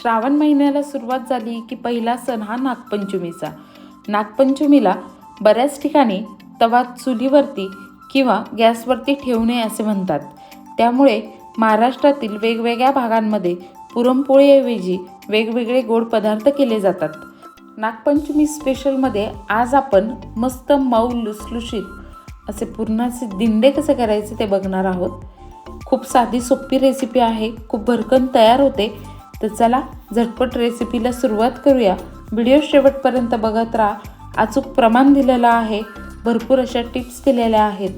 श्रावण महिन्याला सुरुवात झाली की पहिला सण हा नागपंचमीचा. नागपंचमीला बऱ्याच ठिकाणी तवा चुलीवरती किंवा गॅसवरती ठेवू नये असे म्हणतात. त्यामुळे महाराष्ट्रातील वेगवेगळ्या भागांमध्ये पुरणपोळीऐवजी वेगवेगळे गोड पदार्थ केले जातात. नागपंचमी स्पेशलमध्ये आज आपण मस्त मऊ लुसलुशीत असे पुरणाचे दिंडे कसे करायचे ते बघणार आहोत. खूप साधी सोपी रेसिपी आहे खूप भरकन तयार होते तर चला झटपट रेसिपीला सुरुवात करूया. व्हिडिओ शेवटपर्यंत बघत राहा. अचूक प्रमाण दिलेलं आहे. भरपूर अशा टिप्स दिलेल्या आहेत.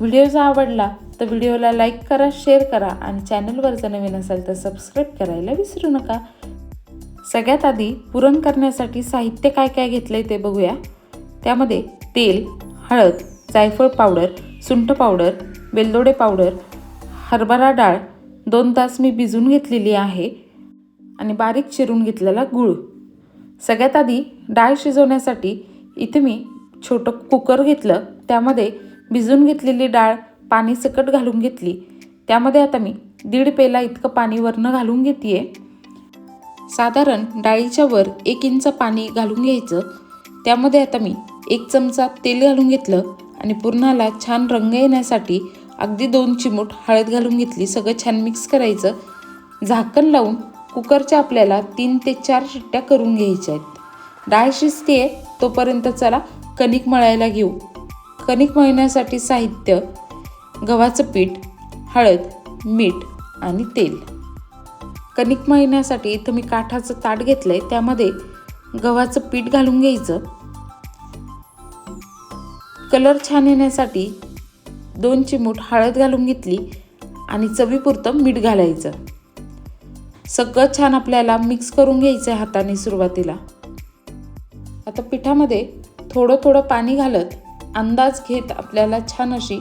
व्हिडिओ जर आवडला तर व्हिडिओला लाईक करा शेअर करा आणि चॅनलवर जर नवीन असाल तर सबस्क्राईब करायला विसरू नका. सगळ्यात आधी पुरण करण्यासाठी साहित्य काय काय घेतलं आहे ते बघूया. त्यामध्ये तेल हळद जायफळ पावडर सुंठ पावडर वेलदोडे पावडर हरभरा डाळ दोन तास मी भिजून घेतलेली आहे. आणि बारीक चिरून घेतलेला गूळ. सगळ्यात आधी डाळ शिजवण्यासाठी इथे मी छोटं कुकर घेतलं. त्यामध्ये भिजून घेतलेली डाळ पाणी सकट घालून घेतली. त्यामध्ये आता मी दीड पेला इतकं पाणी वरनं घालून घेते साधारण डाळीच्या वर एक इंच पाणी घालून घ्यायचं. त्यामध्ये आता मी एक चमचा तेल घालून घेतलं आणि पुरणाला छान रंग येण्यासाठी अगदी दोन चिमूट हळद घालून घेतली. सगळं छान मिक्स करायचं. झाकण लावून कुकरच्या आपल्याला तीन ते चार शिट्ट्या करून घ्यायच्या आहेत. डाळ शिजते तोपर्यंत चला कणिक मळायला घेऊ. कणिक मळण्यासाठी साहित्य गव्हाचं पीठ हळद मीठ आणि तेल. कणिक मळण्यासाठी इथं मी काठाचं ताट घेतलं आहे त्यामध्ये गव्हाचं पीठ घालून घ्यायचं. कलर छान येण्यासाठी दोन चिमूट हळद घालून घेतली आणि चवीपुरतं मीठ घालायचं. सगळं छान आपल्याला मिक्स करून घ्यायचं आहे हाताने सुरुवातीला. आता पिठामध्ये थोडं थोडं पाणी घालत अंदाज घेत आपल्याला छान अशी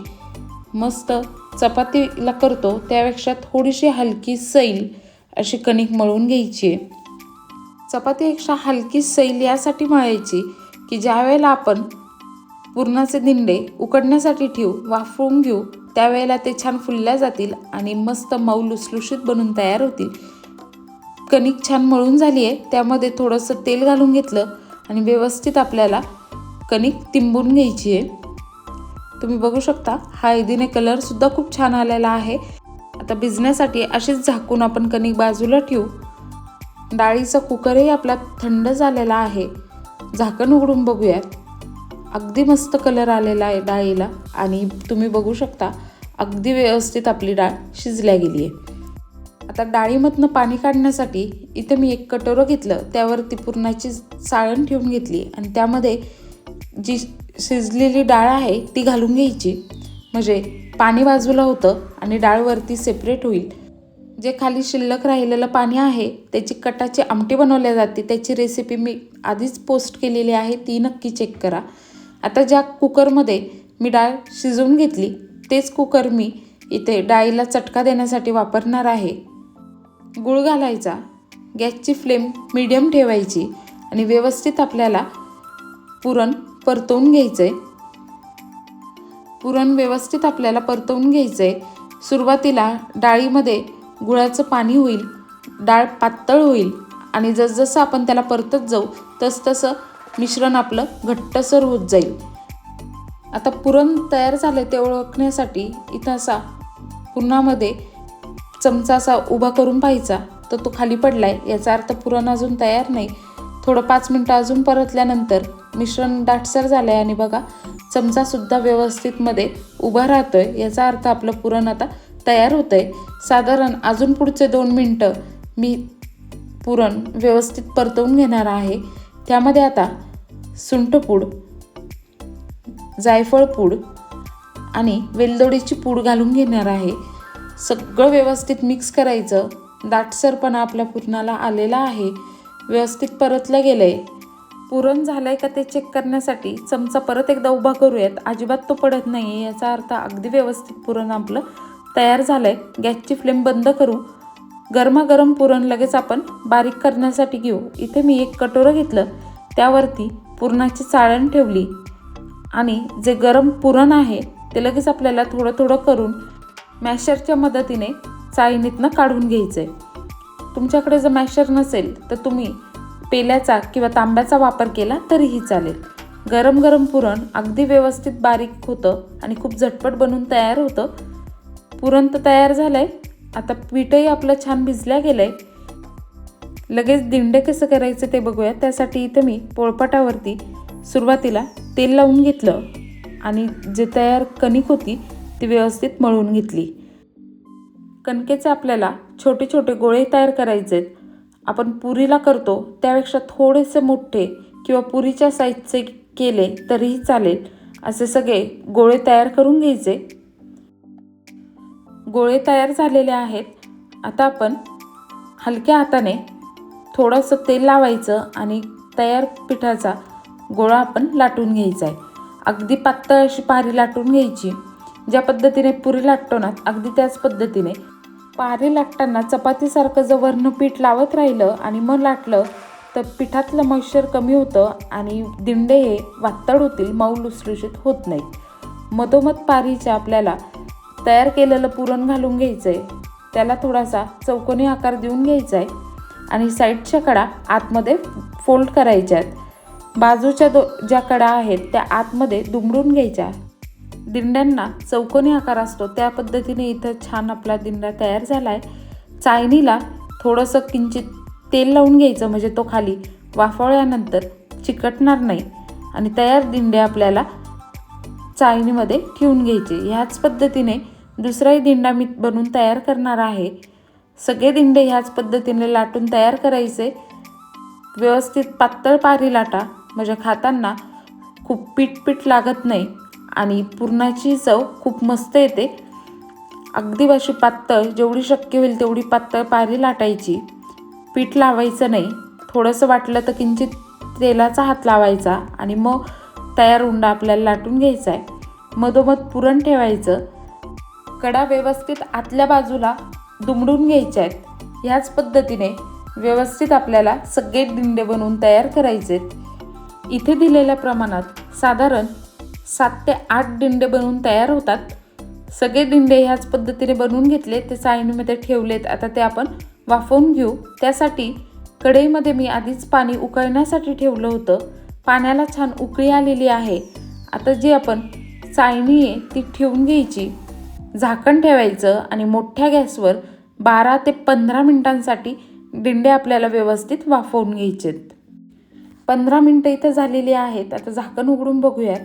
मस्त चपातीला करतो त्यापेक्षा थोडीशी हलकी सैल अशी कणिक मळून घ्यायची आहे. चपातीपेक्षा हलकी सैल यासाठी मळायची की ज्यावेळेला आपण पुरणाचे दिंडे उकडण्यासाठी ठेवू वाफवून घेऊ त्यावेळेला ते छान फुलल्या जातील आणि मस्त मऊ लुसलुशीत बनून तयार होतील. कणिक छान मळून झाली आहे त्यामध्ये थोडंसं तेल घालून घेतलं आणि व्यवस्थित आपल्याला कणिक तिंबून घ्यायची आहे तुम्ही बघू शकता हा हळदीने कलरसुद्धा खूप छान आलेला आहे. आता भिजण्यासाठी अशीच झाकून आपण कणिक बाजूला ठेवू. डाळीचा कुकरही आपला थंड झालेला आहे. झाकण उघडून बघूयात. अगदी मस्त कलर आलेला आहे डाळीला आणि तुम्ही बघू शकता अगदी व्यवस्थित आपली डाळ शिजल्या गेली आहे आता डाळीमधनं पाणी काढण्यासाठी इथं मी एक कटोरं घेतलं त्यावरती पुरणाची साळण ठेवून घेतली आणि त्यामध्ये जी शिजलेली डाळ आहे ती घालून घ्यायची. म्हणजे पाणी बाजूला होतं आणि डाळवरती सेपरेट होईल. जे खाली शिल्लक राहिलेलं पाणी आहे त्याची कटाची आमटी बनवल्या जाते त्याची रेसिपी मी आधीच पोस्ट केलेली आहे ती नक्की चेक करा. आता ज्या कुकरमध्ये मी डाळ शिजवून घेतली तेच कुकर मी इथे डाळीला चटका देण्यासाठी वापरणार आहे. गूळ घालायचा. गॅसची फ्लेम मीडियम ठेवायची आणि व्यवस्थित आपल्याला पुरण परतवून घ्यायचं आहे पुरण व्यवस्थित आपल्याला परतवून घ्यायचं आहे सुरुवातीला डाळीमध्ये गुळाचं पाणी होईल डाळ पातळ होईल आणि जसजसं आपण त्याला परतत जाऊ तसतसं मिश्रण आपलं घट्टसर होत जाईल. आता पुरण तयार झालं ते ओळखण्यासाठी इथं असा पुरणामध्ये चमचा असा उभा करून पाहायचा. तर तो खाली पडलाय. याचा अर्थ पुरण अजून तयार नाही. थोडं पाच मिनटं अजून परतल्यानंतर मिश्रण दाटसर झालं आहे आणि बघा चमचासुद्धा व्यवस्थितमध्ये उभा राहतो आहे याचा अर्थ आपलं पुरण आता तयार होतं आहे साधारण अजून पुढचे दोन मिनटं मी पुरण व्यवस्थित परतवून घेणार आहे. त्यामध्ये आता सुंठपूड जायफळ पूड आणि वेलदोडीची पूड घालून घेणार आहे. सगळं व्यवस्थित मिक्स करायचं. दाटसरपणा आपल्या पुरणाला आलेला आहे. व्यवस्थित परतलं गेलं आहे पुरण झालं आहे का ते चेक करण्यासाठी चमचा परत एकदा उभा करूयात. अजिबात तो पडत नाही आहे याचा अर्थ अगदी व्यवस्थित पुरण आपलं तयार झालं आहे गॅसची फ्लेम बंद करू. गरमागरम पुरण लगेच आपण बारीक करण्यासाठी घेऊ. इथे मी एक कटोरं घेतलं. त्यावरती पुरणाची चाळण ठेवली. आणि जे गरम पुरण आहे ते लगेच आपल्याला थोडं थोडं करून मॅशरच्या मदतीने चाळणीतनं काढून घ्यायचं. आहे तुमच्याकडे जर मॅशर नसेल तर तुम्ही पेल्याचा किंवा तांब्याचा वापर केला तरीही चालेल. गरम गरम पुरण अगदी व्यवस्थित बारीक होतं आणि खूप झटपट बनून तयार होतं. पुरण तर तयार झालं आहे आता पीठही आपलं छान भिजल्या गेलं आहे लगेच दिंडे कसं करायचं ते बघूया. त्यासाठी इथं मी पोळपाटावरती सुरुवातीला तेल लावून घेतलं आणि जे तयार कणिक होती ती व्यवस्थित मळून घेतली. कणकेचे आपल्याला छोटे छोटे गोळे तयार करायचे आहेत. आपण पुरीला करतो त्यापेक्षा थोडेसे मोठे किंवा पुरीच्या साईजचे केले तरीही चालेल. असे सगळे गोळे तयार करून घ्यायचे. गोळे तयार झालेले आहेत. आता आपण हलक्या हाताने थोडंसं तेल लावायचं आणि तयार पिठाचा गोळा आपण लाटून घ्यायचा आहे. अगदी पातळ अशी पारी लाटून घ्यायची. ज्या पद्धतीने पुरी लाटतो ना अगदी त्याच पद्धतीने. पारी लाटताना चपातीसारखं जर वरनं पीठ लावत राहिलं आणि मग लाटलं तर पिठातलं मॉइश्चर कमी होतं आणि दिंडे हे वातड होतील मऊ लुसलुशीत होत नाहीत. मधोमध पारीच्या आपल्याला तयार केलेलं पुरण घालून घ्यायचं आहे त्याला थोडासा चौकोनी आकार देऊन घ्यायचा आहे आणि साईडच्या कडा आतमध्ये फोल्ड करायच्या आहेत बाजूच्या दो ज्या कडा आहेत त्या आतमध्ये दुमडून घ्यायच्या. दिंड्यांना चौकोनी आकार असतो. त्या पद्धतीने इथं छान आपला दिंडा तयार झाला आहे चायनीला थोडंसं किंचित तेल लावून घ्यायचं म्हणजे तो खाली वाफवल्यानंतर चिकटणार नाही. आणि तयार दिंडे आपल्याला चाळणीमध्ये ठेवून घ्यायचे. ह्याच पद्धतीने दुसराही दिंडा मी बनवून तयार करणार आहे. सगळे दिंडे ह्याच पद्धतीने लाटून तयार करायचे. व्यवस्थित पातळ पारी लाटा म्हणजे खाताना खूप पीठ पीठ लागत नाही. आणि पुरणाची चव खूप मस्त येते. अगदी अशी पातळ जेवढी शक्य होईल तेवढी पातळ पारी लाटायची. पीठ लावायचं नाही. थोडंसं वाटलं तर किंचित तेलाचा हात लावायचा आणि मग तयार उंडा आपल्याला लाटून घ्यायचा आहे. मधोमध पुरण ठेवायचं. कडा व्यवस्थित आतल्या बाजूला दुमडून घ्यायच्या आहेत. ह्याच पद्धतीने व्यवस्थित आपल्याला सगळे दिंडे बनवून तयार करायचे आहेत इथे दिलेल्या प्रमाणात साधारण सात ते आठ दिंडे बनवून तयार होतात. सगळे दिंडे ह्याच पद्धतीने बनवून घेतले ते चाळणीमध्ये ठेवलेत. आता ते आपण वाफवून घेऊ. त्यासाठी कढईमध्ये मी आधीच पाणी उकळण्यासाठी ठेवलं होतं. पाण्याला छान उकळी आलेली आहे. आता जी आपण चाळणी आहे ती ठेवून घ्यायची. झाकण ठेवायचं आणि मोठ्या गॅसवर बारा ते पंधरा मिनटांसाठी दिंडे आपल्याला व्यवस्थित वाफवून घ्यायचेत. पंधरा मिनटं इथं झालेली आहेत. आता झाकण उघडून बघूयात.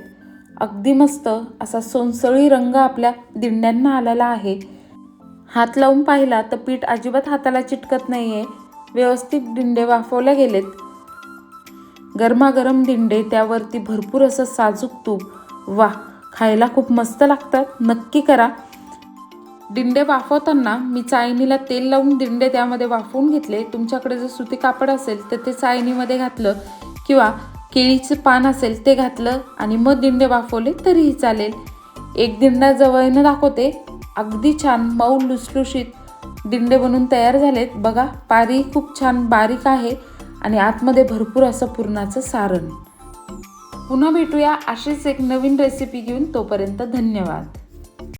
अगदी मस्त असा सोनसळी रंग आपल्या दिंड्यांना आलेला आहे. हात लावून पाहिला तर पीठ अजिबात हाताला चिटकत नाही आहे व्यवस्थित दिंडे वाफवल्या गेलेत. गरमागरम दिंडे त्यावरती भरपूर असं साजूक तूप. वा खायला खूप मस्त लागतात. नक्की करा. दिंडे वाफवताना मी चाळणीला तेल लावून दिंडे त्यामध्ये वाफवून घेतले. तुमच्याकडे जर सुती कापड असेल तर ते चाळणीमध्ये घातलं किंवा केळीचं पान असेल ते घातलं आणि मग दिंडे वाफवले तरीही चालेल. एक दिंडा जवळनं दाखवते. अगदी छान मऊ लुसलुशीत दिंडे बनून तयार झालेत. बघा पारी खूप छान बारीक आहे आणि आतमध्ये भरपूर असं पुरणाचं सारण. पुन्हा भेटूया अशीच एक नवीन रेसिपी घेऊन. तोपर्यंत धन्यवाद.